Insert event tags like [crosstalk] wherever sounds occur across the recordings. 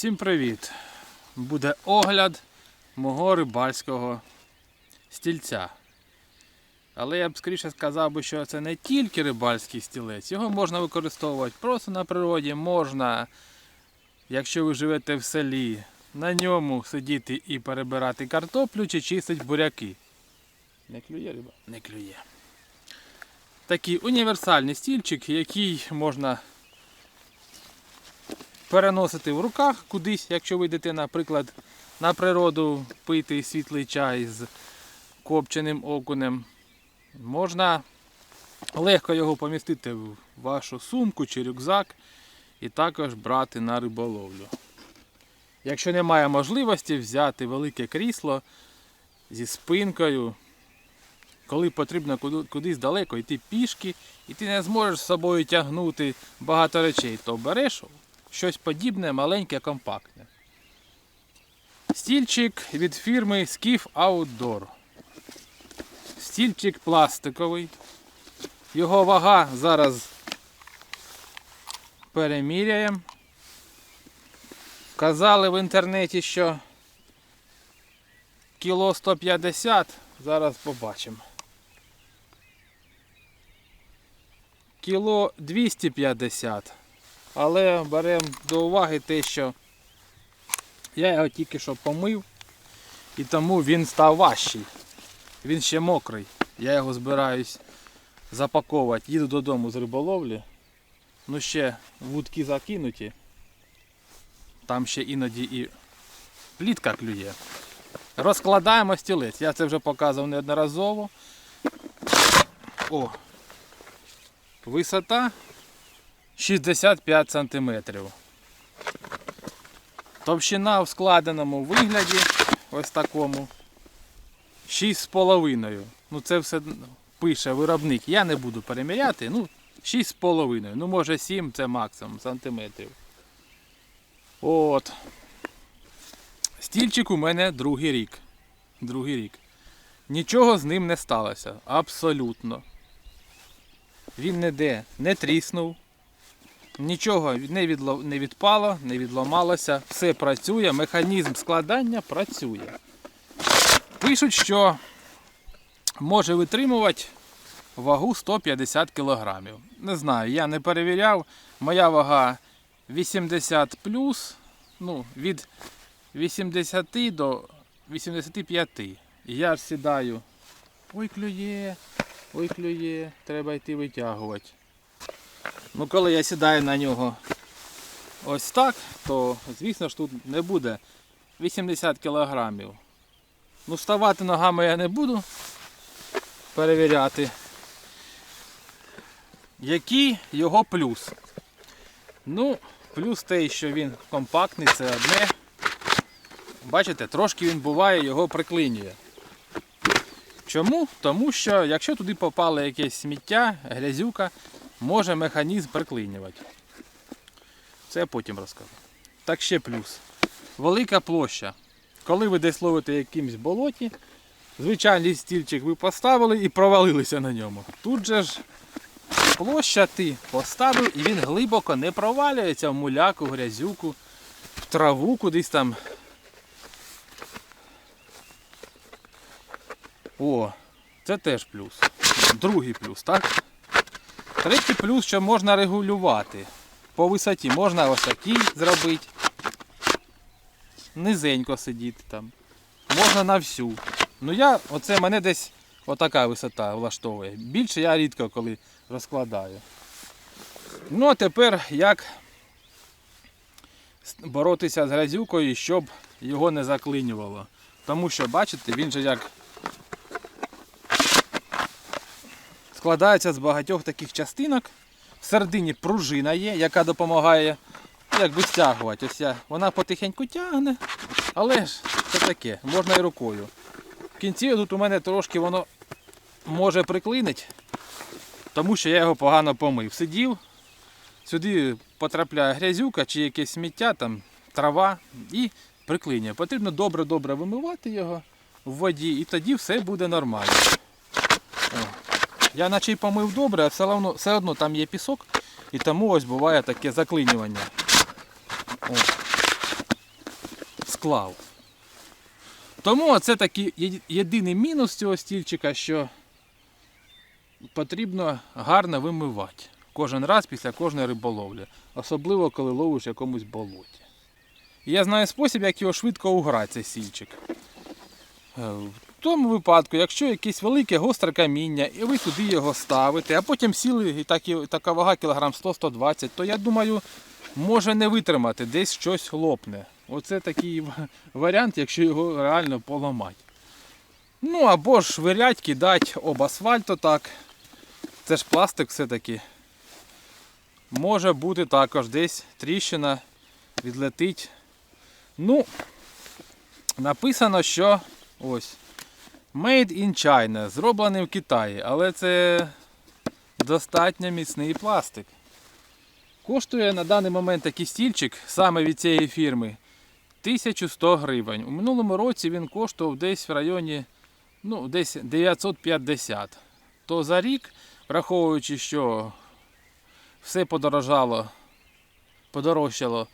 Всім привіт! Буде огляд мого рибальського стільця. Але я б скоріше сказав би, що це не тільки рибальський стілець. Його можна використовувати просто на природі, можна, якщо ви живете в селі, на ньому сидіти і перебирати картоплю чи чистити буряки. Не клює риба? Не клює. Такий універсальний стільчик, який можна переносити в руках кудись, якщо ви йдете, наприклад, на природу пити світлий чай з копченим окунем. Можна легко його помістити в вашу сумку чи рюкзак і також брати на риболовлю. Якщо немає можливості взяти велике крісло зі спинкою, коли потрібно кудись далеко йти пішки, і ти не зможеш з собою тягнути багато речей, то береш щось подібне, маленьке, компактне. Стільчик від фірми Skiff Outdoor. Стільчик пластиковий. Його вага зараз переміряємо. Казали в інтернеті, що кіло 150, зараз побачимо. Кіло 250. Але беремо до уваги те, що я його тільки що помив, і тому він став важчий. Він ще мокрий. Я його збираюсь запаковувати. Їду додому з риболовлі. Ну ще вудки закинуті. Там ще іноді і плітка клює. Розкладаємо стілець. Я це вже показував неодноразово. О! Висота 65 см. Товщина в складеному вигляді, ось такому, 6,5. Ну це все пише виробник. Я не буду переміряти. Ну, 6,5. Ну, може 7 це максимум сантиметрів. От. Стільчик у мене другий рік. Другий рік. Нічого з ним не сталося. Абсолютно. Він ніде не тріснув. Нічого не, відло... не відпало, не відламалося, все працює, механізм складання працює. Пишуть, що може витримувати вагу 150 кг. Не знаю, я не перевіряв. Моя вага 80 ну, від 80 до 85. Я сідаю. Ой, клює, ой, клює, треба йти витягувати. Ну, коли я сідаю на нього ось так, то звісно ж тут не буде 80 кілограмів. Ну, вставати ногами я не буду перевіряти. Який його плюс? Ну, плюс те, що він компактний, це одне. Бачите, трошки він буває, його приклинює. Чому? Тому що якщо туди попало якесь сміття, грязюка, може механізм приклинювати. Це я потім розкажу. Так ще плюс. Велика площа. Коли ви десь ловите якимсь болоті, звичайний стільчик ви поставили і провалилися на ньому. Тут же ж площа ти поставив і він глибоко не провалюється в муляку, грязюку, в траву кудись там. О, це теж плюс. Другий плюс, так? Третій плюс, що можна регулювати. По висоті можна ось такий зробити. Низенько сидіти там. Можна на всю. Ну я, оце мене десь отака висота влаштовує. Більше я рідко коли розкладаю. Ну а тепер як боротися з грязюкою, щоб його не заклинювало. Тому що, бачите, він же як складається з багатьох таких частинок. В середині пружина є, яка допомагає якби стягувати. Ось я, вона потихеньку тягне, але ж це таке, можна і рукою. В кінці тут у мене трошки воно може приклинить, тому що я його погано помив. Сидів, сюди потрапляє грязюка чи якесь сміття, там, трава і приклинює. Потрібно добре-добре вимивати його в воді і тоді все буде нормально. Я наче й помив добре, а все одно, все одно там є пісок, і тому ось буває таке заклинювання. О. склав. Тому це такий єдиний мінус цього стільчика, що потрібно гарно вимивати кожен раз після кожної риболовлі, особливо коли ловиш якомусь болоті. Я знаю спосіб, як його швидко уграти, цей стільчик. В тому випадку, якщо якесь велике гостре каміння, і ви туди його ставите, а потім сіли і так, і така вага кілограм 100-120, то я думаю, може не витримати, десь щось лопне. Оце такий варіант, якщо його реально поламати. Ну або ж вирять, кидать об асфальт отак. Це ж пластик все-таки. Може бути також десь тріщина відлетить. Ну, написано, що ось. Made in China, зроблений в Китаї, але це достатньо міцний пластик. Коштує на даний момент такий стільчик саме від цієї фірми 1100 гривень. У минулому році він коштував десь в районі ну, десь 950. То за рік, враховуючи, що все подорожало, подорожчало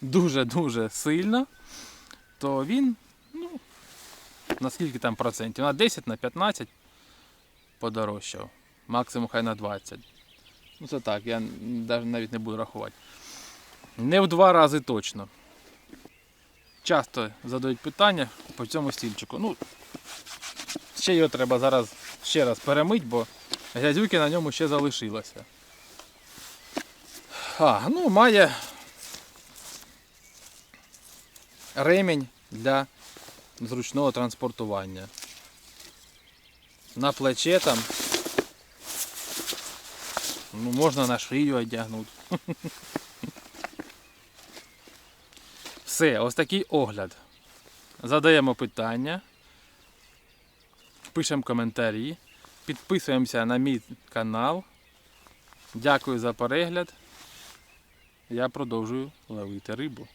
дуже-дуже сильно, то він, на скільки там процентів? На 10, на 15 подорожчав. Максимум хай на 20. Ну це так, я навіть не буду рахувати. Не в два рази точно. Часто задають питання по цьому стільчику. Ну, ще його треба зараз ще раз перемити, бо грязюки на ньому ще залишилося. А, ну, має ремінь для зручного транспортування. На плече там. Ну, можна на шию одягнути. [laughs] Все, ось такий огляд. Задаємо питання, пишемо коментарі, підписуємося на мій канал. Дякую за перегляд. Я продовжую ловити рибу.